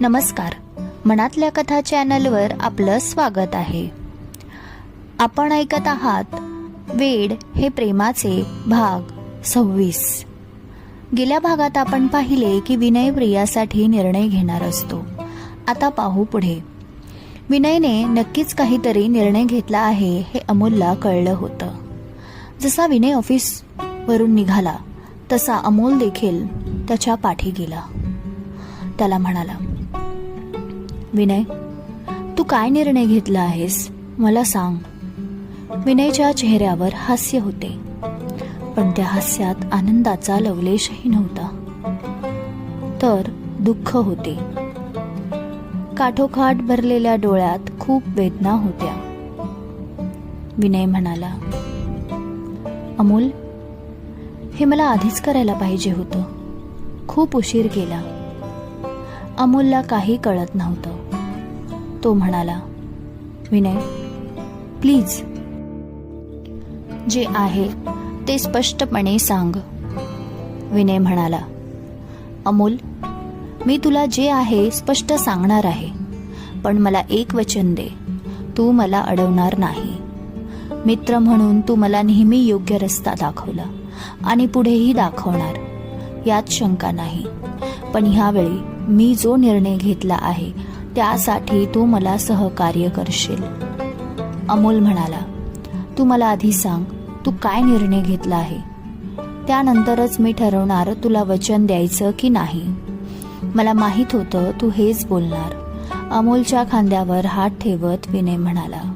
नमस्कार. मनातल्या कथा चॅनलवर आपलं स्वागत आहे. आपण ऐकत आहात वेड हे प्रेमाचे भाग सव्वीस. गेल्या भागात आपण पाहिले की विनय प्रियासाठी निर्णय घेणार असतो. आता पाहू पुढे. विनयने नक्कीच काहीतरी निर्णय घेतला आहे हे अमोलला कळलं होतं. जसा विनय ऑफिस वरून निघाला तसा अमोल देखील त्याच्या पाठी गेला. त्याला म्हणाला विनय तू काय निर्णय घेतला आहेस? मला सांग. विनयच्या चेहऱ्यावर हास्य होते. पण त्या हास्यात आनंदाचा लवलेशही नव्हता. तर दुःख होते. काठोकाठ भरलेल्या डोळ्यात खूप वेदना होत्या. विनय म्हणाला अमोल हे मला आधीच करायला पाहिजे होतं. खूप उशीर केला. अमोलला काही कळत नव्हतं. तो म्हणाला विनय प्लीज. जे आहे ते स्पष्टपणे सांग. विनय म्हणाला अमोल मी तुला जे आहे स्पष्ट सांगणार आहे. पण मला एक वचन दे. तू मला अडवणार नाही. मित्र म्हणून तू मला नेहमी योग्य रस्ता दाखवला आणि पुढेही दाखवणार. यात शंका नाही. पण ह्यावेळी मी जो निर्णय घेतला आहे त्यासाठी तू मला सहकार्य करशील. अमोल म्हणाला तू मला आधी सांग तू काय निर्णय घेतला आहे? त्यानंतरच मी ठरवणार तुला वचन द्यायचं की नाही. मला माहीत होतं तू हेच बोलणार. अमोलच्या खांद्यावर हात ठेवत विनय म्हणाला.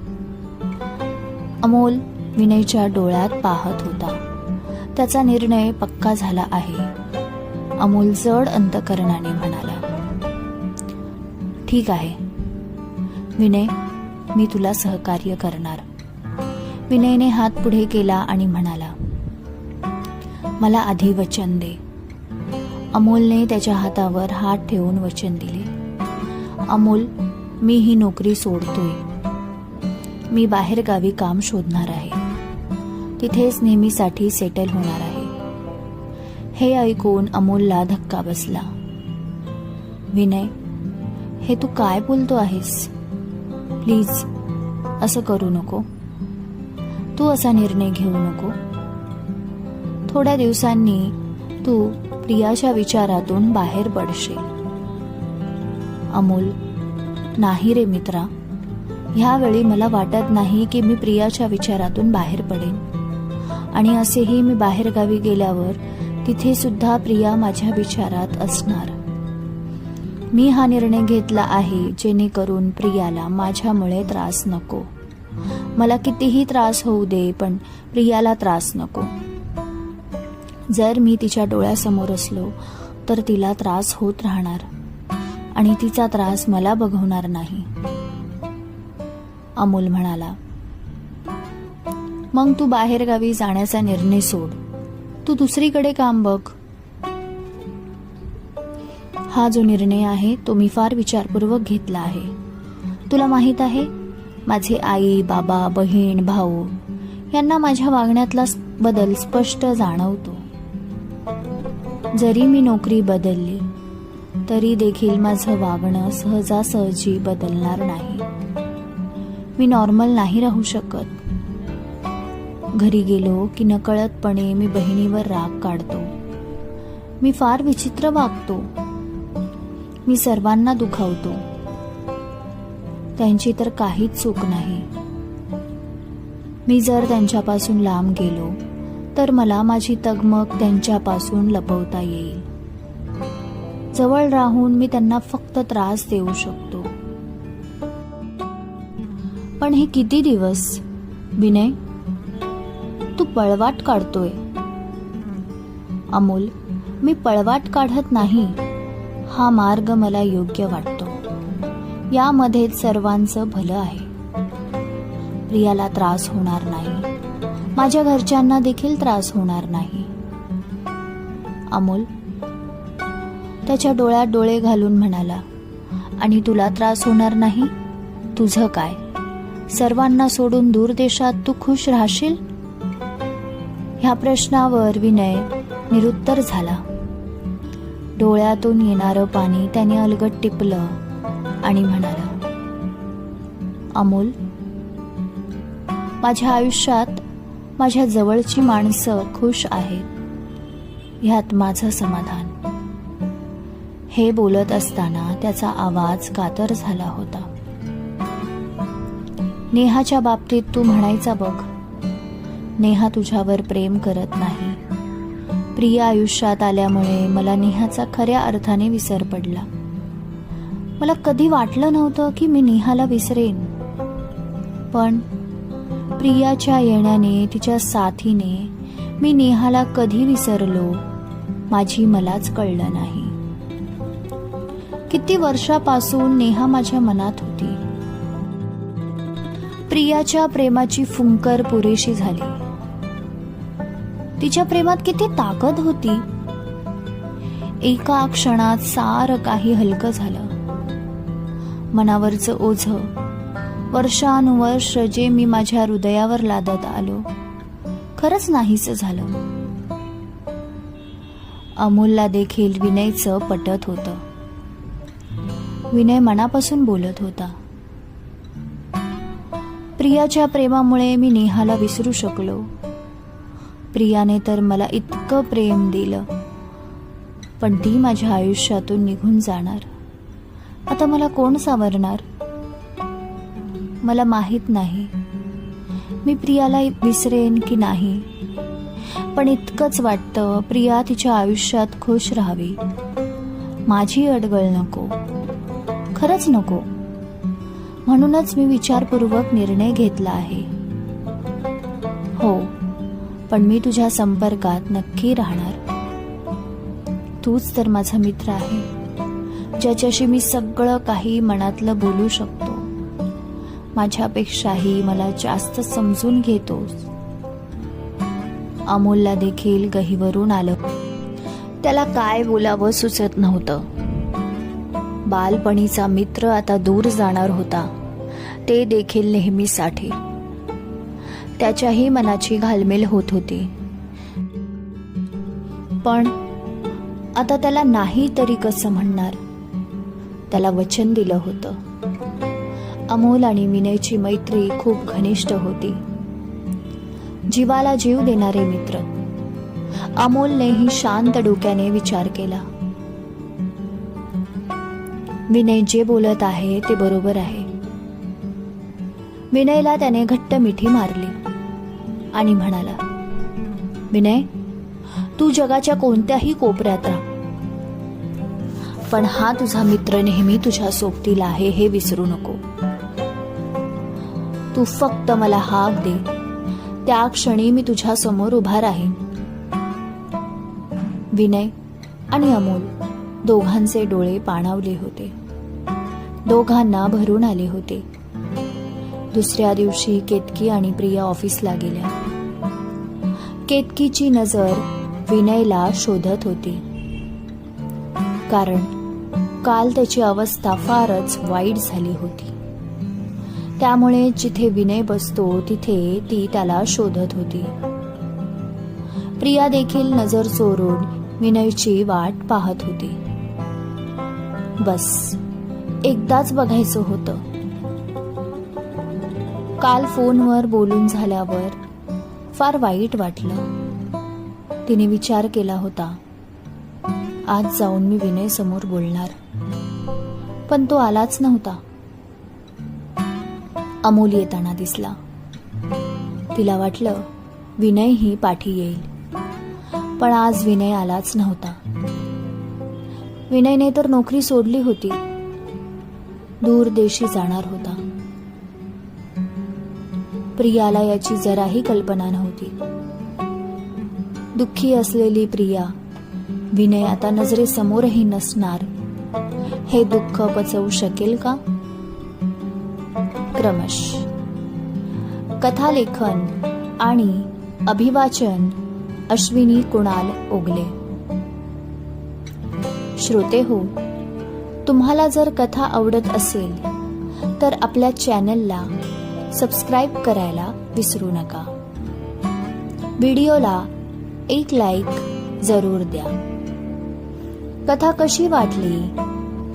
अमोल विनयच्या डोळ्यात पाहत होता. त्याचा निर्णय पक्का झाला आहे. अमोल जड अंतकरणाने म्हणाला. ठीक आहे. विनय मी तुला सहकार्य करणार. विनयने हात पुढे केला आणि म्हणाला मला आधी वचन दे. अमोलने त्याच्या हातावर हात ठेवून वचन दिले. अमोल मी ही नोकरी सोडतोय. मी बाहेर गावी काम शोधणार आहे. तिथेच नेहमीसाठी सेटल होणार आहे. हे ऐकून अमोलला धक्का बसला. विनय हे तू काय बोलतो आहेस? प्लीज असं करू नको. तू असा निर्णय घेऊ नको. थोड्या दिवसांनी तू प्रियाच्या विचारातून बाहेर पडशील. अमोल नाही रे मित्रा. ह्यावेळी मला वाटत नाही की मी प्रियाच्या विचारातून बाहेर पडेन. आणि असेही मी बाहेरगावी गेल्यावर तिथे सुद्धा प्रिया माझ्या विचारात असणार. मी हा निर्णय घेतला आहे जेणेकरून प्रियाला माझ्यामुळे त्रास नको. मला कितीही त्रास होऊ दे पण प्रियाला त्रास नको. जर मी तिच्या डोळ्यासमोर असलो तर तिला त्रास होत राहणार आणि तिचा त्रास मला बघवणार नाही. अमोल म्हणाला मग तू बाहेरगावी जाण्याचा निर्णय सोड. तू दुसरीकडे काम बघ. हा जो निर्णय आहे तो मी फार विचारपूर्वक घेतला आहे. तुला माहीत आहे माझे आई बाबा बहीण भाऊ यांना माझ्या वागण्यातला बदल स्पष्ट जाणवतो. जरी मी नोकरी बदलली तरी देखील माझं वागणं सहजासहजी बदलणार नाही. मी नॉर्मल नाही राहू शकत. घरी गेलो की नकळतपणे मी बहिणीवर राग काढतो. मी फार विचित्र वागतो. मी सर्वांना दुखावतो. त्यांची तर काहीच चूक नाही. मी जर त्यांच्यापासून लांब गेलो तर मला माझी तगमग त्यांच्यापासून लपवता येईल. जवळ राहून मी त्यांना फक्त त्रास देऊ शकतो. पण हे किती दिवस? विनय तू पळवाट काढतोय. अमोल मी पळवाट काढत नाही. हा मार्ग मला योग्य वाटतो. यामध्ये सर्वांचं भलं आहे. प्रियाला त्रास होणार नाही. माझ्या घरच्यांना देखील त्रास होणार नाही. अमोल त्याच्या डोळ्यात डोळे घालून म्हणाला आणि तुला त्रास होणार नाही? तुझं काय? सर्वांना सोडून दूर देशात तू खुश राहशील? ह्या प्रश्नावर विनय निरुत्तर झाला. डोळ्यातून येणारं पाणी त्याने अलगट टिपलं आणि म्हणाला अमोल माझ्या आयुष्यात माझ्या जवळची माणसं खुश आहेत. ह्यात माझं समाधान. हे बोलत असताना त्याचा आवाज कातर झाला होता. नेहाच्या बाबतीत तू म्हणायचा बघ. नेहा तुझ्यावर प्रेम करत नाही. प्रिया आयुष्यात आल्यामुळे मला नेहाचा खऱ्या अर्थाने विसर पडला. मला कधी वाटलं नव्हतं की मी नेहाला विसरेन. पण प्रियाच्या येण्याने तिच्या साथीने मी नेहाला कधी विसरलो माझी मलाच कळलं नाही. किती वर्षापासून नेहा माझ्या मनात होती. प्रियाच्या प्रेमाची फुंकर पुरेशी झाली. तिच्या प्रेमात किती ताकद होती. एका क्षणात सारं काही हलकं झालं. मनावरचं ओझ. वर्षानुवर्ष जे मी माझ्या हृदयावर लादत आलो खरंच नाहीच झालं. अमोलला देखील विनयचं पटत होतं. विनय मनापासून बोलत होता. प्रियाच्या प्रेमामुळे मी नेहाला विसरू शकलो. प्रियाने तर मला इतकं प्रेम दिलं. पण ती माझ्या आयुष्यातून निघून जाणार. आता मला कोण सावरणार? मला माहीत नाही. मी प्रियाला विसरेन की नाही? पण इतकंच वाटतं प्रिया तिच्या आयुष्यात खुश राहावी. माझी अडगळ नको. खरंच नको. म्हणूनच मी विचारपूर्वक निर्णय घेतला आहे. पण मी तुझ्या संपर्कात नक्की राहणार. तूच तर माझा मित्र आहे ज्याच्याशी मी सगळं काही मनातलं बोलू शकतो. माझ्यापेक्षाही मला जास्त समजून घेतोस अमोलला देखील गहीवरून आलं. त्याला काय बोलावं सुचत नव्हतं. बालपणीचा मित्र आता दूर जाणार होता. ते देखील नेहमीसाठी त्याच्याही मनाची घालमेल होत होती. पण आता त्याला नाही तरी कसं म्हणणार? त्याला वचन दिलं होतं. अमोल आणि विनयची मैत्री खूप घनिष्ठ होती. जीवाला जीव देणारे मित्र. अमोलनेही शांत डोक्याने विचार केला. विनय जे बोलत आहे ते बरोबर आहे. विनयला त्याने घट्ट मिठी मारली. आणि म्हणाला विनय तू जगाच्या कोणत्याही कोपऱ्यात राहा. पण हा तुझा मित्र नेहमी तुझ्या सोबतीला आहे हे विसरू नको. तू फक्त मला हाक दे. त्या क्षणी मी तुझ्या समोर उभा राहीन. विनय आणि अमोल दोघांचे डोळे पाणावले होते. दोघांना भरून आले होते. दुसऱ्या दिवशी केतकी आणि प्रिया ऑफिसला गेल्या. केतकीची नजर विनयला शोधत होती. कारण काल त्याची अवस्था फारच वाईट झाली होती. त्यामुळे जिथे विनय बसतो तिथे ती त्याला शोधत होती. प्रिया देखील नजर चोरून विनयची वाट पाहत होती. बस एकदाच बघायचं होतं. काल फोनवर बोलून झाल्यावर फार वाईट वाटलं. तिने विचार केला होता आज जाऊन मी विनय समोर बोलणार. पण तो आलाच नव्हता. अमोल येताना दिसला. तिला वाटलं विनय ही पाठी येईल. पण आज विनय आलाच नव्हता. विनयने तर नोकरी सोडली होती. दूर देशी जाणार होता. प्रियाला याची जराही कल्पना नव्हती. दुःखी असलेली प्रिया विनय आता नजरेसमोरही नसणार. हे दुःख पचवू शकेल का? क्रमश. कथालेखन आणि अभिवाचन अश्विनी कुणाल ओगले. श्रोते हो तुम्हाला जर कथा आवडत असेल तर आपल्या चॅनलला सबस्क्राईब करायला विसरू नका. व्हिडिओला एक लाईक जरूर द्या. कथा कशी वाटली?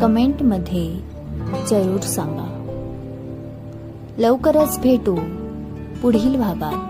कमेंटमध्ये जरूर सांगा. लवकरच भेटू पुढील भागात.